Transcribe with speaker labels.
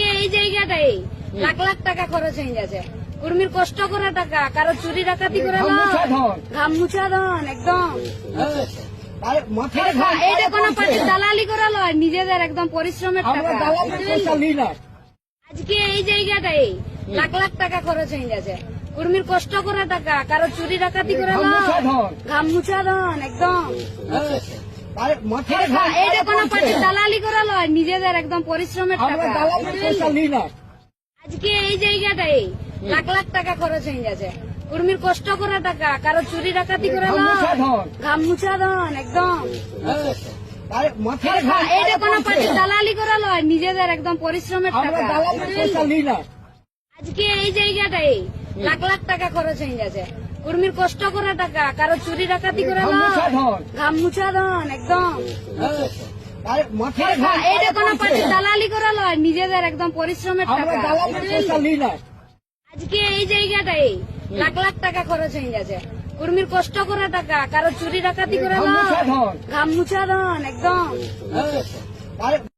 Speaker 1: আজকে এই জায়গাটাই। লাখ লাখ টাকা খরচ হয়ে গেছে। কর্মীর কষ্ট করা টাকা কারও চুরি ডাকাতি করে
Speaker 2: ঘাম মুছা। ধন।
Speaker 1: একদম। এটা কোনো পার্টি দালালি করা লয় নিজেদের একদম পরিশ্রমের টাকা। আজকে এই জায়গাটাই। লাখ লাখ টাকা খরচ হয়ে গেছে। কর্মীর কষ্ট করা টাকা কারও চুরি ডাকাতি করে
Speaker 2: ঘাম মুছা ধন।
Speaker 1: একদম। এটা কোনো পার্টি দালালি করা নিজেদের একদম পরিশ্রমের টাকা। আজকে এই জায়গাটাই লাখ লাখ টাকা খরচ হয়ে গেছে। কর্মীর কষ্ট করা টাকা কারও চুরি ডাকাতি করে
Speaker 2: ঘাম মুছা ধন।
Speaker 1: একদম। এটা কোনো পার্টি দালালি করা লয় নিজেদের একদম পরিশ্রমের টাকা। আজকে এই জায়গাটাই লাখ লাখ টাকা খরচ হয়ে গেছে। কর্মীর কষ্ট করা টাকা কারও চুরি ডাকাতি করে।
Speaker 2: ঘাম মুছা ধন।
Speaker 1: একদম।
Speaker 2: হ্যাঁ।
Speaker 1: এটা কোনো পার্টি দালালি করা লয় নিজেদের একদম পরিশ্রমের টাকা আজকে এই জায়গাটাই লাখ লাখ টাকা খরচ হয়ে গেছে কর্মীর কষ্ট করা টাকা কারও চুরি ডাকাতি করে
Speaker 2: ঘাম। মুছা ধন।
Speaker 1: একদম
Speaker 2: হ্যাঁ।